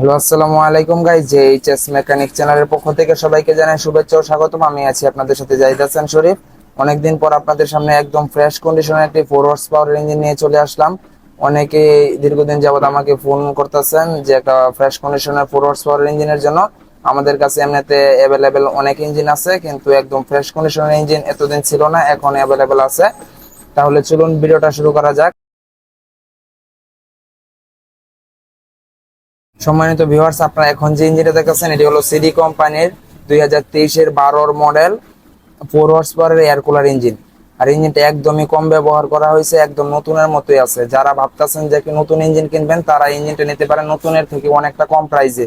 Hello, আসসালামু আলাইকুম guys যে এইচএস মেকানিক চ্যানেলের পক্ষ থেকে সবাইকে জানাই শুভেচ্ছা ও স্বাগতম। আমি আছি আপনাদের সাথে জাহিদ হাসান শরীফ। অনেকদিন পর আপনাদের সামনে একদম ফ্রেশ কন্ডিশনের একটি ফোর হর্স পাওয়ার ইঞ্জিন নিয়ে চলে আসলাম। অনেকে দীর্ঘদিন যাবত আমাকে ফোন করতেছেন যে একটা ফ্রেশ কন্ডিশনের ফোর হর্স পাওয়ার ইঞ্জিনের জন্য। আমাদের কাছে এমনিতে অ্যাভেলেবেল অনেক ইঞ্জিন আছে, কিন্তু একদম ফ্রেশ কন্ডিশনের ইঞ্জিন এতদিন ছিল না, এখন অ্যাভেলেবেল আছে। তাহলে চলুন ভিডিওটা শুরু করা যাক। সম্মানিত ভিউয়ার্স আপনারা এখন যে ইঞ্জিনটা দেখতেছেন, এটি হলো সিডি কোম্পানির দুই হাজার তেইশের বারোর মডেল ফোর হর্স পাওয়ারের এয়ার কুলার ইঞ্জিন আর ইঞ্জিনটা একদমই কম ব্যবহার করা হয়েছে, একদম নতুনের মতোই আছে। যারা ভাবতেছেন যে কি নতুন ইঞ্জিন কিনবেন, তারা ইঞ্জিনটা নিতে পারেন নতুনের থেকে অনেকটা কম প্রাইসে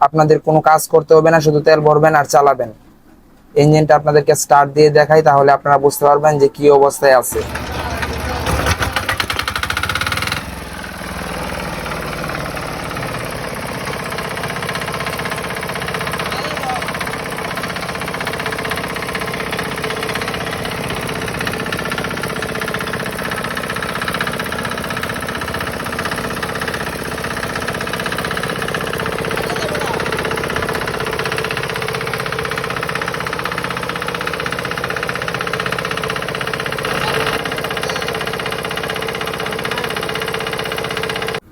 আপনাদের কোনো কাজ করতে হবে না, শুধু তেল ভরবেন আর চালাবেন। ইঞ্জিনটা আপনাদেরকে স্টার্ট দিয়ে দেখাই, তাহলে আপনারা বুঝতে পারবেন যে কি অবস্থায় আছে।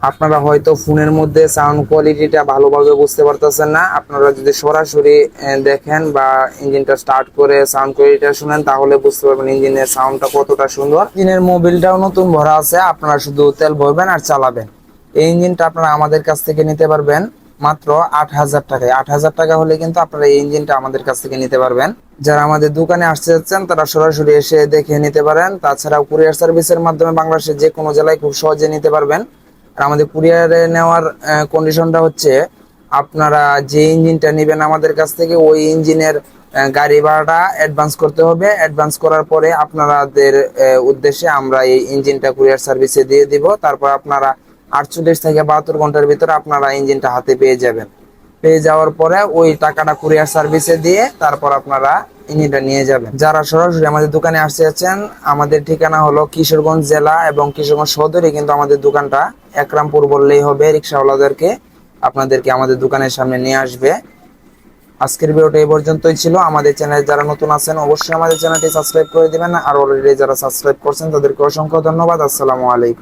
আপনারা হয়তো ফোনের মধ্যে সাউন্ড কোয়ালিটিটা ভালোভাবে বুঝতে পারতেছেন না। আপনারা যদি সরাসরি দেখেন বা ইঞ্জিনটা স্টার্ট করে সাউন্ড কোয়ালিটিটা শুনেন, তাহলে বুঝতে পারবেন ইঞ্জিনের সাউন্ডটা কতটা সুন্দর। ইঞ্জিনের মোবিলটাও নতুন ভরা আছে, আপনারা শুধু তেল ভরবেন আর চালাবেন। এই ইঞ্জিনটা আপনারা আমাদের কাছ থেকে নিতে পারবেন মাত্র আট হাজার টাকায়। আট হাজার টাকা হলে কিন্তু আপনারা এই ইঞ্জিনটা আমাদের কাছ থেকে নিতে পারবেন। যারা আমাদের দোকানে আসতে যাচ্ছেন তারা সরাসরি এসে দেখে নিতে পারেন। তাছাড়াও কুরিয়ার সার্ভিসের মাধ্যমে বাংলাদেশের যে কোনো জেলায় খুব সহজে নিতে পারবেন। আর আমাদের কুরিয়ারে নেওয়ার কন্ডিশনটা হচ্ছে আপনারা যে ইঞ্জিনটা নেবেন আমাদের কাছ থেকে, ওই ইঞ্জিনের গাড়ি ভাড়াটা অ্যাডভান্স করতে হবে। অ্যাডভান্স করার পরে আপনাদের উদ্দেশ্যে আমরা এই ইঞ্জিনটা কুরিয়ার সার্ভিসে দিয়ে দিব। তারপর আপনারা আটচল্লিশ থেকে বাহাত্তর ঘণ্টার ভিতরে আপনারা ইঞ্জিনটা হাতে পেয়ে যাবেন। পেয়ে যাওয়ার পরে ওই টাকাটা কুরিয়ার সার্ভিসে দিয়ে তারপর আপনারা ইনিটা নিয়ে যাবেন। যারা সরাসরি আমাদের দোকানে আসতে যাচ্ছেন, আমাদের ঠিকানা হলো কিশোরগঞ্জ জেলা এবং কিশোরগঞ্জ সদরে কিন্তু আমাদের দোকানটা একরামপুর বললেই হবে, রিক্সাওয়ালাদেরকে আপনাদেরকে আমাদের দোকানের সামনে নিয়ে আসবে। আজকের ভিডিওটা এই পর্যন্তই ছিল। আমাদের চ্যানেলে যারা নতুন আছেন, অবশ্যই আমাদের চ্যানেলটি সাবস্ক্রাইব করে দিবেন। আর অলরেডি যারা সাবস্ক্রাইব করছেন, তাদেরকে অসংখ্য ধন্যবাদ। আসসালামু আলাইকুম।